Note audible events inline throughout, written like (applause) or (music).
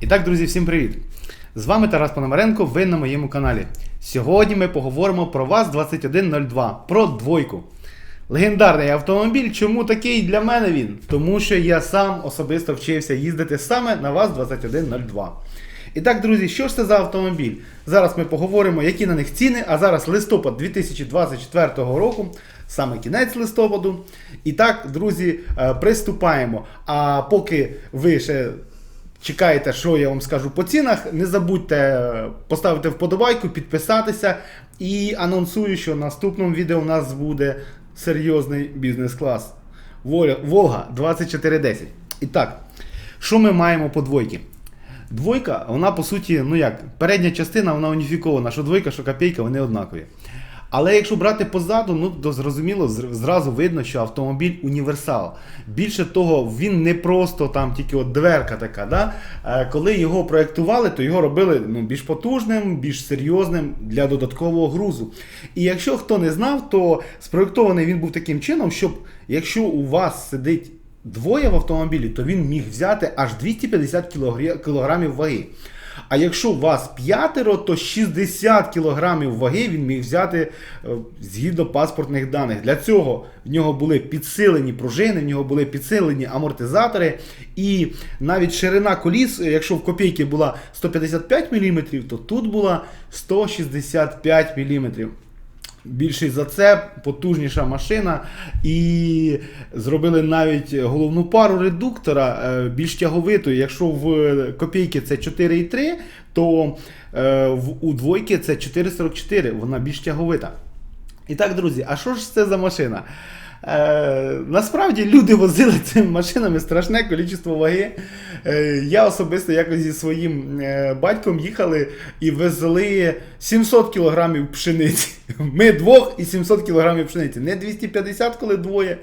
І так, друзі, всім привіт! З вами Тарас Пономаренко, ви на моєму каналі. Сьогодні ми поговоримо про ВАЗ-2102, про двойку. Легендарний автомобіль. Чому такий для мене він? Тому що я сам особисто вчився їздити саме на ВАЗ-2102. І так, друзі, що ж це за автомобіль? Зараз ми поговоримо, які на них ціни, а зараз листопад 2024 року, саме кінець листопаду. І так, друзі, е, приступаємо. А поки ви ще чекаєте, що я вам скажу по цінах, не забудьте е, поставити вподобайку, підписатися. І анонсую, що в наступному відео у нас буде серйозний бізнес-клас. Волга 2410. І так, що ми маємо по двойки? Двойка, вона по суті, ну як, передня частина вона уніфікована, що двойка, що копійка, вони однакові. Але якщо брати позаду, ну то зрозуміло, зразу видно, що автомобіль універсал. Більше того, він не просто там тільки от дверка така. Да? Е, Коли його проєктували, то його робили ну, більш потужним, більш серйозним для додаткового грузу. І якщо хто не знав, то спроєктований він був таким чином, щоб якщо у вас сидить двоє в автомобілі, то він міг взяти аж 250 кілогрі- кілограмів ваги. А якщо у вас п'ятеро, то 60 кілограмів ваги він міг взяти е, згідно паспортних даних. Для цього в нього були підсилені пружини, в нього були підсилені амортизатори, і навіть ширина коліс, е, якщо в копійки була 155 мм, то тут була 165 мм. Більший зацеп, потужніша машина. І зробили навіть головну пару редуктора е, більш тяговитою. Якщо в копійки це 4,3, то е, у двойки це 4,44, вона більш тяговита. І так, друзі, а що ж це за машина? Е, насправді люди возили цими машинами страшне кількість ваги. Е, я особисто якось зі своїм е, батьком їхали і везли 700 кілограмів пшениці. (laughs) Ми двох і 700 кілограмів пшениці. Не 250, коли двоє,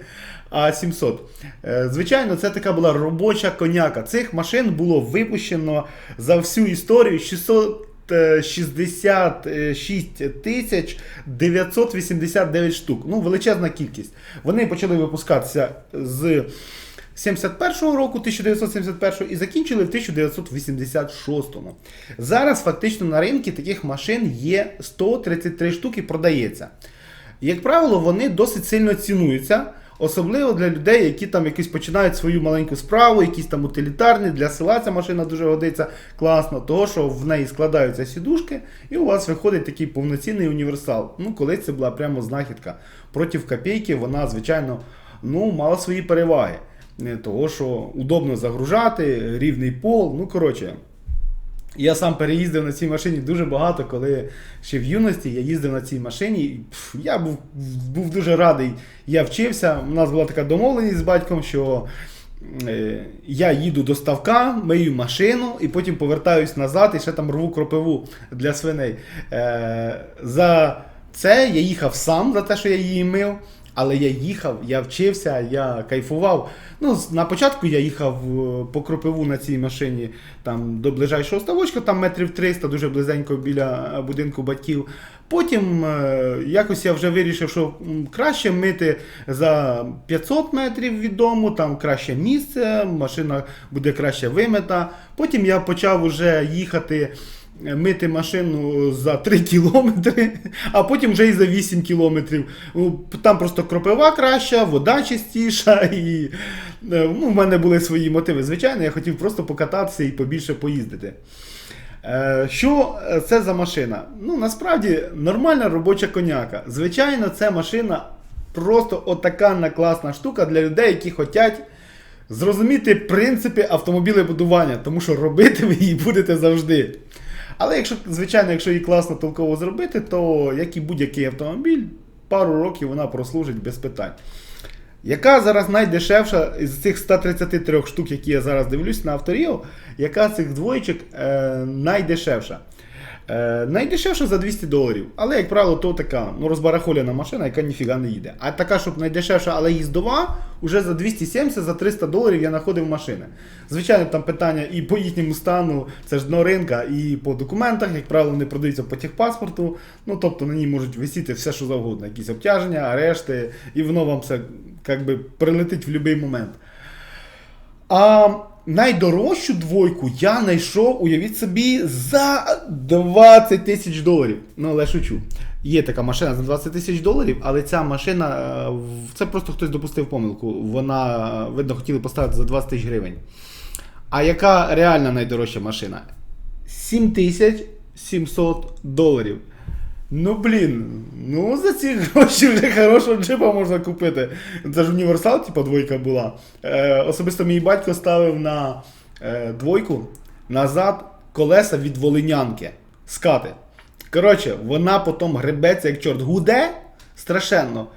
а 700. Е, звичайно, це така була робоча коняка. Цих машин було випущено за всю історію 600. Е, 66 тисяч 989 штук. Ну, величезна кількість. Вони почали випускатися з 71-го року, 1971 і закінчили в 1986-му. Зараз фактично на ринку таких машин є 133 штуки, продається. Як правило, вони досить сильно цінуються. Особливо для людей, які там якісь починають свою маленьку справу, якісь там утилітарні, для села ця машина дуже годиться класно, того що в неї складаються сідушки, і у вас виходить такий повноцінний універсал. Ну, колись це була прямо знахідка. Проти копійки вона, звичайно, ну, мала свої переваги. Е, Того, що удобно загружати, рівний пол, ну коротше. Я сам переїздив на цій машині дуже багато, коли ще в юності я їздив на цій машині. пф, Я був, був дуже радий. Я вчився. У нас була така домовленість з батьком, що е, я їду до ставка, мию машину і потім повертаюсь назад і ще там рву кропиву для свиней. Е, за це я їхав сам, за те, що я її мив. Але я їхав, я вчився, я кайфував. Ну, на початку я їхав е, по кропиву на цій машині там, до ближайшого ставочка, там метрів 300, дуже близенько біля е, будинку батьків. Потім е, якось я вже вирішив, що краще мити за 500 метрів від дому, там краще місце, машина буде краще вимита. Потім я почав вже їхати мити машину за 3 кілометри, а потім вже і за 8 кілометрів. Ну, Там просто кропива краща, вода чистіша, і е, ну, в мене були свої мотиви. Звичайно, я хотів просто покататися і побільше поїздити. Е, Що е, це за машина? Ну, насправді нормальна робоча коняка. Звичайно, це машина просто отака класна штука для людей, які хочуть зрозуміти принципи автомобілебудування, тому що робити ви її будете завжди. Але якщо, звичайно, якщо її класно толково зробити, то як і будь-який автомобіль, пару років вона прослужить без питань. Яка зараз найдешевша із цих 133 штук, які я зараз дивлюсь на авторіо, яка з цих двоєчок е, найдешевша? Е, найдешевша за 200 доларів. Але, як правило, то така ну, розбарахоляна машина, яка ніфіга не їде. А така, щоб найдешевша, але їздова, уже за 270 за 300 доларів я знаходив машини. Звичайно, там питання і по їхньому стану, це ж дно ринка, і по документах, як правило, вони продаються по техпаспорту. Ну, тобто на ній можуть висіти все, що завгодно, якісь обтяження, арешти, і воно вам все як би, прилетить в будь-який момент. А найдорожчу двойку я знайшов, уявіть собі, за 20 тисяч доларів. Ну, але шучу. Є така машина за 20 тисяч доларів, але ця машина, е, це просто хтось допустив помилку. Вона, е, видно, хотіли поставити за 20 тисяч гривень. А яка реальна найдорожча машина? 7700 доларів. Ну блін, ну за ці гроші вже хорошого джипа можна купити. Це ж універсал, типа двойка була. Е, особисто мій батько ставив на е, двойку назад колеса від волинянки. Скати. Коротше, вона потім гребеться як чорт. Гуде страшенно.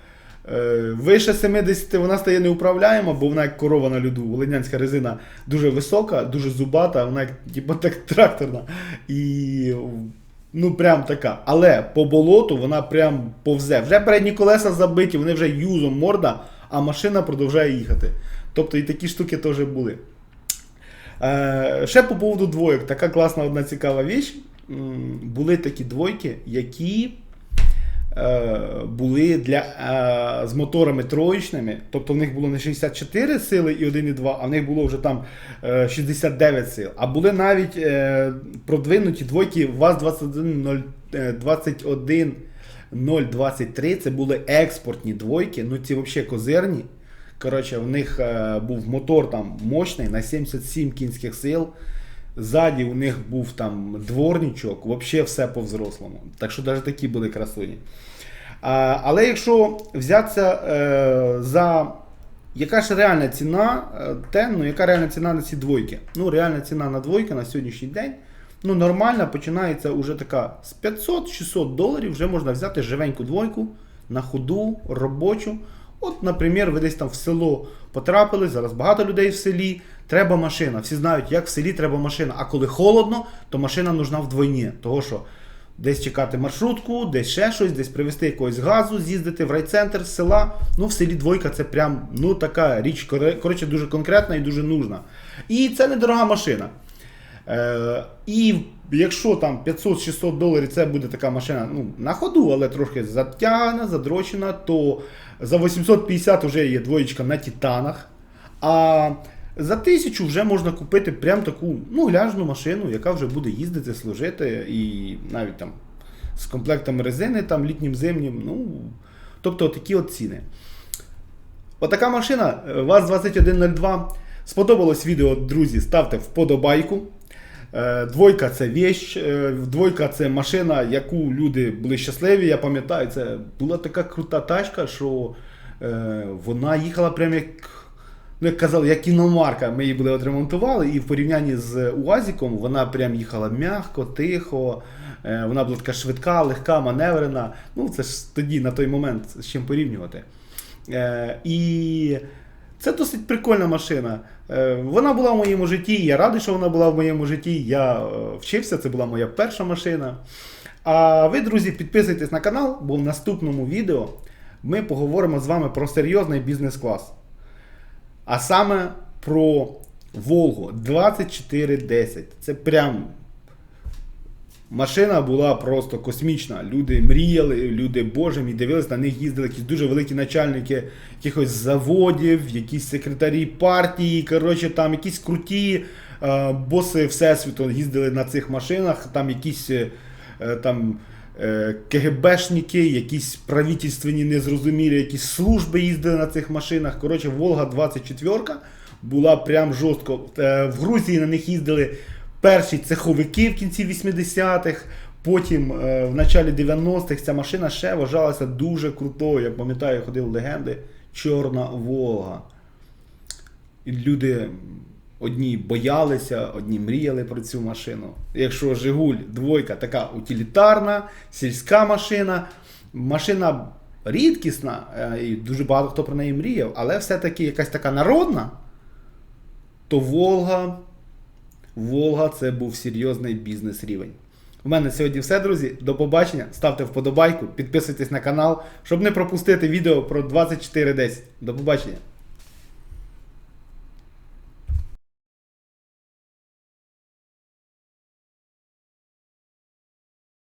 Е, вище 70 вона стає неуправляєма, бо вона як корова на льоду. Волинянська резина дуже висока, дуже зубата, вона як типу, так тракторна. І ну прям така. Але по болоту вона прям повзе. Вже передні колеса забиті, вони вже юзом морда, а машина продовжує їхати. Тобто і такі штуки теж були. Е, ще по поводу двоєк, така класна одна цікава віч. Були такі двойки, які були для, е, з моторами троєчними, тобто в них було не 64 сили і 1,2, а в них було вже там е, 69 сил. А були навіть е, продвинуті двойки ВАЗ-21 21 023, це були експортні двойки, ну ці взагалі козирні. Коротше, в них е, був мотор там мощний на 77 кінських сил. Ззаді у них був там дворничок, взагалі все по-взрослому. Так що навіть такі були красуні. А, але якщо взятися е, за яка ж реальна ціна, е, те, ну, яка реальна ціна на ці двойки? Ну, реальна ціна на двойки на сьогоднішній день. Ну, нормальна, починається вже така з 500-600 доларів вже можна взяти живеньку двойку на ходу, робочу. От, наприклад, ви десь там в село потрапили, зараз багато людей в селі, треба машина. Всі знають, як в селі треба машина. А коли холодно, то машина нужна вдвойні. Того що десь чекати маршрутку, десь ще щось, десь привезти якогось газу, з'їздити в райцентр з села. Ну, в селі двойка це прям ну, така річ, коротше, дуже конкретна і дуже нужна. І це недорога машина. Е, і якщо там 500-600 доларів це буде така машина ну, на ходу, але трохи затягана, задрочена, то за 850 вже є двоєчка на титанах. А за тисячу вже можна купити прям таку ну, гляжну машину, яка вже буде їздити, служити, і навіть там з комплектами резини, там літнім зимнім. Ну, тобто такі от ціни. Отака машина, е, ВАЗ-2102. Сподобалось відео, друзі, ставте вподобайку. Е, Двойка це віч, е, двойка це машина, яку люди були щасливі. Я пам'ятаю, це була така крута тачка, що вона їхала прям як, ну, як казали, як кіномарка. Ми її були отремонтували, і в порівнянні з УАЗіком вона прям їхала м'яко, тихо. е, Вона була така швидка, легка, маневрена. Ну, це ж тоді, на той момент, з чим порівнювати. Е, і це досить прикольна машина. Е, Вона була в моєму житті. Я радий, що вона була в моєму житті. Я вчився, це була моя перша машина. А ви, друзі, підписуйтесь на канал, бо в наступному відео ми поговоримо з вами про серйозний бізнес-клас. А саме про Волгу 2410. Це прям Машина була просто космічна. Люди мріяли, люди боже мій дивились, на них їздили якісь дуже великі начальники якихось заводів, якісь секретарі партії, коротше, там якісь круті е, боси Всесвіту їздили на цих машинах, там якісь е, там. Е, КГБшники, якісь правительственні незрозумілі, якісь служби їздили на цих машинах. Коротше, Волга 24 була прям жорстко. Е, В Грузії на них їздили перші цеховики в кінці 80-х. Потім е, в началі 90-х ця машина ще вважалася дуже крутою. Я пам'ятаю, ходив легенди Чорна Волга. І люди одні боялися, одні мріяли про цю машину. Якщо Жигуль двойка така утилітарна, сільська машина, машина рідкісна, е, і дуже багато хто про неї мріяв, але все-таки якась така народна, то Волга. Волга це був серйозний бізнес рівень. У мене сьогодні все, друзі. До побачення. Ставте вподобайку, підписуйтесь на канал, щоб не пропустити відео про 2410. До побачення.